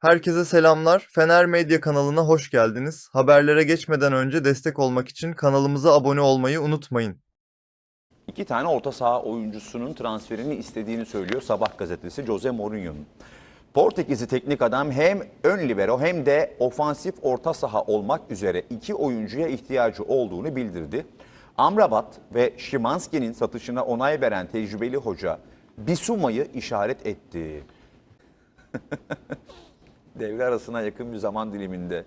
Herkese selamlar. Fener Medya kanalına hoş geldiniz. Haberlere geçmeden önce destek olmak için kanalımıza abone olmayı unutmayın. İki tane orta saha oyuncusunun transferini istediğini söylüyor Sabah gazetesi Jose Mourinho'nun. Portekizli teknik adam hem ön libero hem de ofansif orta saha olmak üzere iki oyuncuya ihtiyacı olduğunu bildirdi. Amrabat ve Şimanski'nin satışına onay veren tecrübeli hoca Bisuma'yı işaret etti. Devre arasına yakın bir zaman diliminde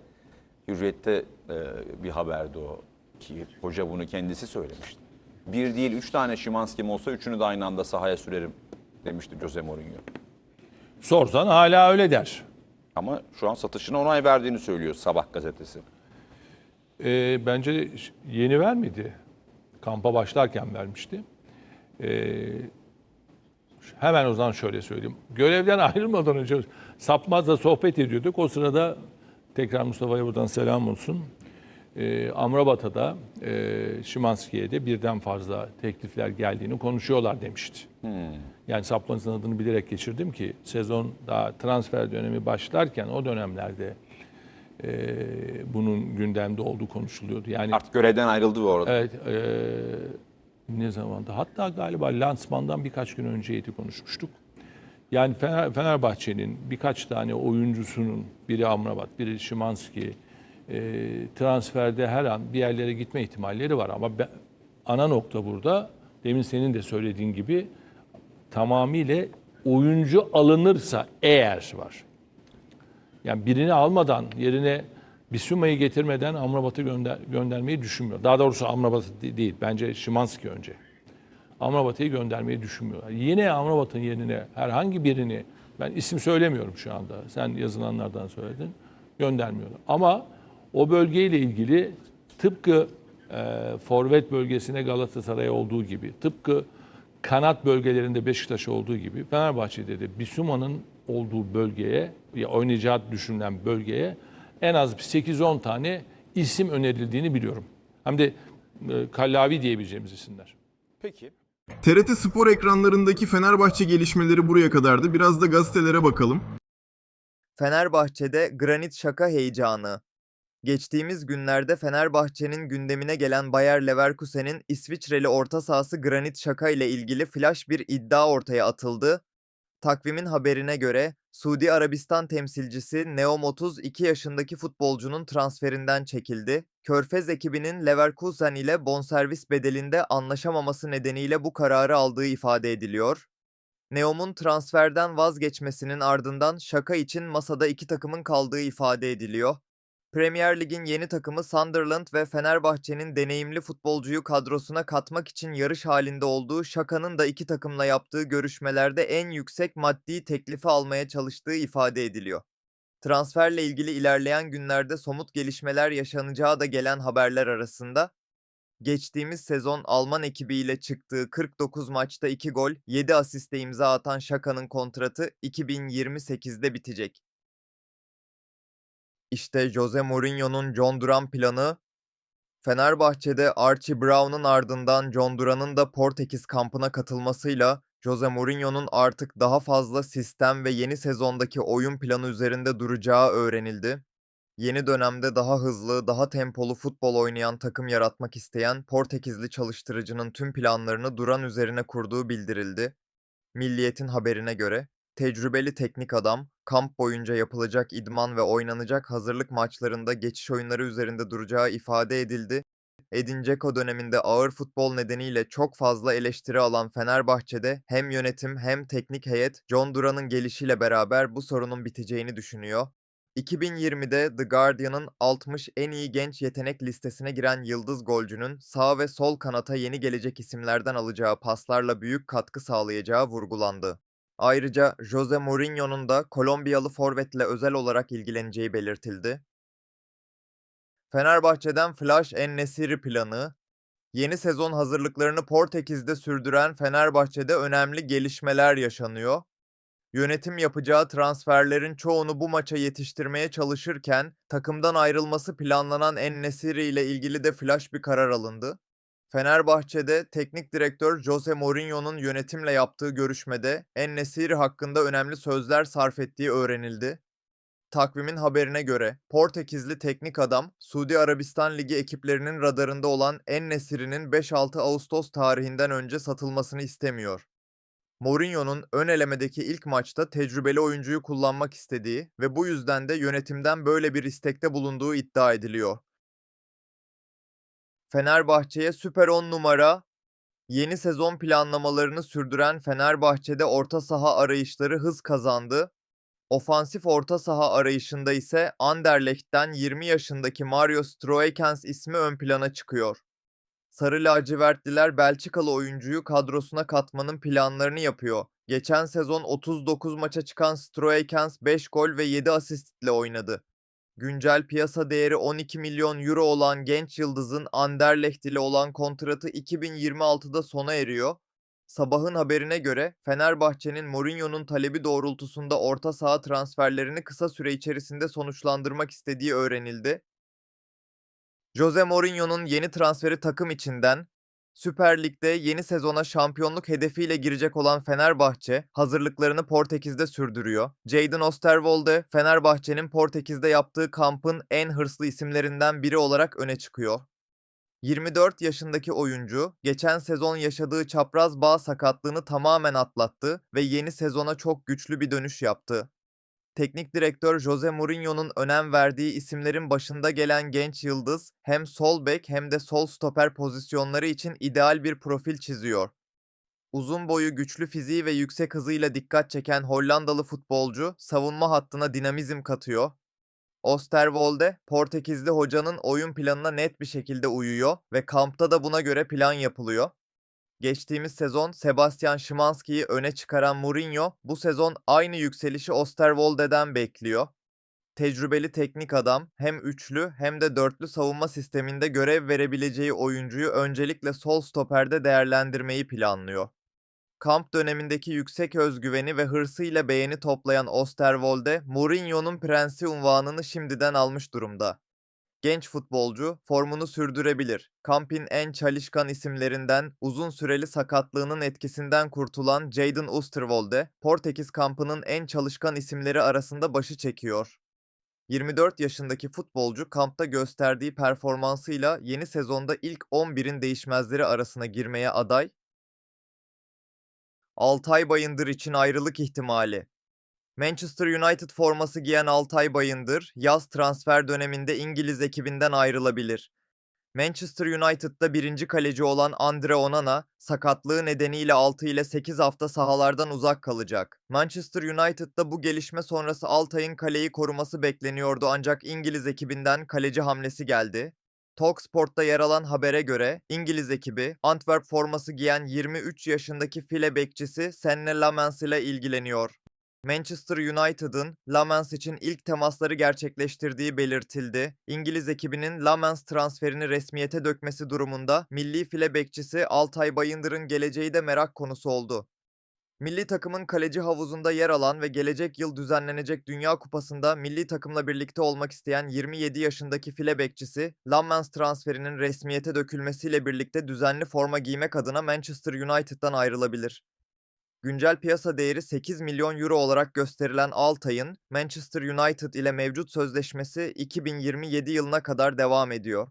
Hürriyet'te e, bir haberdi o ki hoca bunu kendisi söylemişti. Bir değil üç tane Şimanski'm olsa üçünü de aynı anda sahaya sürerim demişti Jose Mourinho. Sorsan hala öyle der. Ama şu an satışına onay verdiğini söylüyor Sabah gazetesi. Ee, bence yeni vermedi. Kampa başlarken vermişti. Ee, hemen o zaman şöyle söyleyeyim. Görevden ayrılmadan önce Sapmaz'la sohbet ediyorduk. O sırada tekrar Mustafa'ya buradan selam olsun. Ee, Amrabat'a da e, Şimanski'ye de birden fazla teklifler geldiğini konuşuyorlar demişti. Yani Sapmaz'ın adını bilerek geçirdim ki sezon daha transfer dönemi başlarken o dönemlerde e, bunun gündemde olduğu konuşuluyordu. Yani Artık görevden ayrıldı bu arada. evet e, ne zamanda hatta galiba lansmandan birkaç gün önceydi konuşmuştuk. Yani Fener, Fenerbahçe'nin birkaç tane oyuncusunun biri Amrabat, biri Şimanski e, transferde her an bir yerlere gitme ihtimalleri var ama ben- ana nokta burada demin senin de söylediğin gibi tamamıyla oyuncu alınırsa eğer var. Yani birini almadan yerine Bisuma'yı getirmeden Amrabat'ı gönder, göndermeyi düşünmüyor. Daha doğrusu Amrabat de- değil. Bence Şimanski önce. Amrabat'ı göndermeyi düşünmüyorlar. Yine Amrabat'ın yerine herhangi birini ben isim söylemiyorum şu anda. Sen yazılanlardan söyledin. Göndermiyorlar. Ama o bölgeyle ilgili tıpkı e, forvet bölgesine Galatasaray'a olduğu gibi, tıpkı kanat bölgelerinde Beşiktaş'a olduğu gibi Fenerbahçe'de de Bisuma'nın olduğu bölgeye ya oynayacağı düşünülen bölgeye en az bir 8-10 tane isim önerildiğini biliyorum. Hem de e, kallavi diyebileceğimiz isimler. Peki. TRT Spor ekranlarındaki Fenerbahçe gelişmeleri buraya kadardı. Biraz da gazetelere bakalım. Fenerbahçe'de granit şaka heyecanı. Geçtiğimiz günlerde Fenerbahçe'nin gündemine gelen Bayer Leverkusen'in İsviçreli orta sahası Granit Şaka ile ilgili flash bir iddia ortaya atıldı. Takvimin haberine göre Suudi Arabistan temsilcisi Neom 32 yaşındaki futbolcunun transferinden çekildi. Körfez ekibinin Leverkusen ile bonservis bedelinde anlaşamaması nedeniyle bu kararı aldığı ifade ediliyor. Neom'un transferden vazgeçmesinin ardından şaka için masada iki takımın kaldığı ifade ediliyor. Premier Lig'in yeni takımı Sunderland ve Fenerbahçe'nin deneyimli futbolcuyu kadrosuna katmak için yarış halinde olduğu Şaka'nın da iki takımla yaptığı görüşmelerde en yüksek maddi teklifi almaya çalıştığı ifade ediliyor. Transferle ilgili ilerleyen günlerde somut gelişmeler yaşanacağı da gelen haberler arasında geçtiğimiz sezon Alman ekibiyle çıktığı 49 maçta 2 gol, 7 asiste imza atan Şaka'nın kontratı 2028'de bitecek. İşte Jose Mourinho'nun John Duran planı. Fenerbahçe'de Archie Brown'un ardından John Duran'ın da Portekiz kampına katılmasıyla Jose Mourinho'nun artık daha fazla sistem ve yeni sezondaki oyun planı üzerinde duracağı öğrenildi. Yeni dönemde daha hızlı, daha tempolu futbol oynayan takım yaratmak isteyen Portekizli çalıştırıcının tüm planlarını Duran üzerine kurduğu bildirildi. Milliyet'in haberine göre tecrübeli teknik adam, kamp boyunca yapılacak idman ve oynanacak hazırlık maçlarında geçiş oyunları üzerinde duracağı ifade edildi. Edin Dzeko döneminde ağır futbol nedeniyle çok fazla eleştiri alan Fenerbahçe'de hem yönetim hem teknik heyet John Duran'ın gelişiyle beraber bu sorunun biteceğini düşünüyor. 2020'de The Guardian'ın 60 en iyi genç yetenek listesine giren yıldız golcünün sağ ve sol kanata yeni gelecek isimlerden alacağı paslarla büyük katkı sağlayacağı vurgulandı. Ayrıca Jose Mourinho'nun da Kolombiyalı forvetle özel olarak ilgileneceği belirtildi. Fenerbahçe'den Flash En-Nesyri planı, yeni sezon hazırlıklarını Portekiz'de sürdüren Fenerbahçe'de önemli gelişmeler yaşanıyor. Yönetim yapacağı transferlerin çoğunu bu maça yetiştirmeye çalışırken takımdan ayrılması planlanan En-Nesyri ile ilgili de flash bir karar alındı. Fenerbahçe'de teknik direktör Jose Mourinho'nun yönetimle yaptığı görüşmede En-Nesyri hakkında önemli sözler sarf ettiği öğrenildi. Takvimin haberine göre Portekizli teknik adam Suudi Arabistan Ligi ekiplerinin radarında olan En-Nesyri'nin 5-6 Ağustos tarihinden önce satılmasını istemiyor. Mourinho'nun ön elemedeki ilk maçta tecrübeli oyuncuyu kullanmak istediği ve bu yüzden de yönetimden böyle bir istekte bulunduğu iddia ediliyor. Fenerbahçe'ye Süper 10 numara Yeni sezon planlamalarını sürdüren Fenerbahçe'de orta saha arayışları hız kazandı. Ofansif orta saha arayışında ise Anderlecht'ten 20 yaşındaki Mario Stroeikens ismi ön plana çıkıyor. Sarı lacivertliler Belçikalı oyuncuyu kadrosuna katmanın planlarını yapıyor. Geçen sezon 39 maça çıkan Stroeikens 5 gol ve 7 asistle oynadı. Güncel piyasa değeri 12 milyon euro olan genç yıldızın Anderlecht ile olan kontratı 2026'da sona eriyor. Sabahın haberine göre Fenerbahçe'nin Mourinho'nun talebi doğrultusunda orta saha transferlerini kısa süre içerisinde sonuçlandırmak istediği öğrenildi. Jose Mourinho'nun yeni transferi takım içinden Süper Lig'de yeni sezona şampiyonluk hedefiyle girecek olan Fenerbahçe hazırlıklarını Portekiz'de sürdürüyor. Jadon Osterwolde Fenerbahçe'nin Portekiz'de yaptığı kampın en hırslı isimlerinden biri olarak öne çıkıyor. 24 yaşındaki oyuncu geçen sezon yaşadığı çapraz bağ sakatlığını tamamen atlattı ve yeni sezona çok güçlü bir dönüş yaptı. Teknik direktör Jose Mourinho'nun önem verdiği isimlerin başında gelen genç yıldız hem sol bek hem de sol stoper pozisyonları için ideal bir profil çiziyor. Uzun boyu, güçlü fiziği ve yüksek hızıyla dikkat çeken Hollandalı futbolcu savunma hattına dinamizm katıyor. Osterwolde, Portekizli hocanın oyun planına net bir şekilde uyuyor ve kampta da buna göre plan yapılıyor. Geçtiğimiz sezon Sebastian Szymanski'yi öne çıkaran Mourinho bu sezon aynı yükselişi Osterwolde'den bekliyor. Tecrübeli teknik adam hem üçlü hem de dörtlü savunma sisteminde görev verebileceği oyuncuyu öncelikle sol stoperde değerlendirmeyi planlıyor. Kamp dönemindeki yüksek özgüveni ve hırsıyla beğeni toplayan Osterwolde, Mourinho'nun prensi unvanını şimdiden almış durumda. Genç futbolcu formunu sürdürebilir. Kamp'in en çalışkan isimlerinden uzun süreli sakatlığının etkisinden kurtulan Jadon Osterwolde, Portekiz kampının en çalışkan isimleri arasında başı çekiyor. 24 yaşındaki futbolcu kampta gösterdiği performansıyla yeni sezonda ilk 11'in değişmezleri arasına girmeye aday. Altay Bayındır için ayrılık ihtimali. Manchester United forması giyen Altay Bayındır, yaz transfer döneminde İngiliz ekibinden ayrılabilir. Manchester United'da birinci kaleci olan Andre Onana, sakatlığı nedeniyle 6 ile 8 hafta sahalardan uzak kalacak. Manchester United'da bu gelişme sonrası Altay'ın kaleyi koruması bekleniyordu ancak İngiliz ekibinden kaleci hamlesi geldi. Talksport'ta yer alan habere göre İngiliz ekibi Antwerp forması giyen 23 yaşındaki file bekçisi Senne Lamens ile ilgileniyor. Manchester United'ın Lamens için ilk temasları gerçekleştirdiği belirtildi. İngiliz ekibinin Lamens transferini resmiyete dökmesi durumunda milli file bekçisi Altay Bayındır'ın geleceği de merak konusu oldu. Milli takımın kaleci havuzunda yer alan ve gelecek yıl düzenlenecek Dünya Kupası'nda milli takımla birlikte olmak isteyen 27 yaşındaki file bekçisi, Lammens transferinin resmiyete dökülmesiyle birlikte düzenli forma giymek adına Manchester United'dan ayrılabilir. Güncel piyasa değeri 8 milyon euro olarak gösterilen Altay'ın Manchester United ile mevcut sözleşmesi 2027 yılına kadar devam ediyor.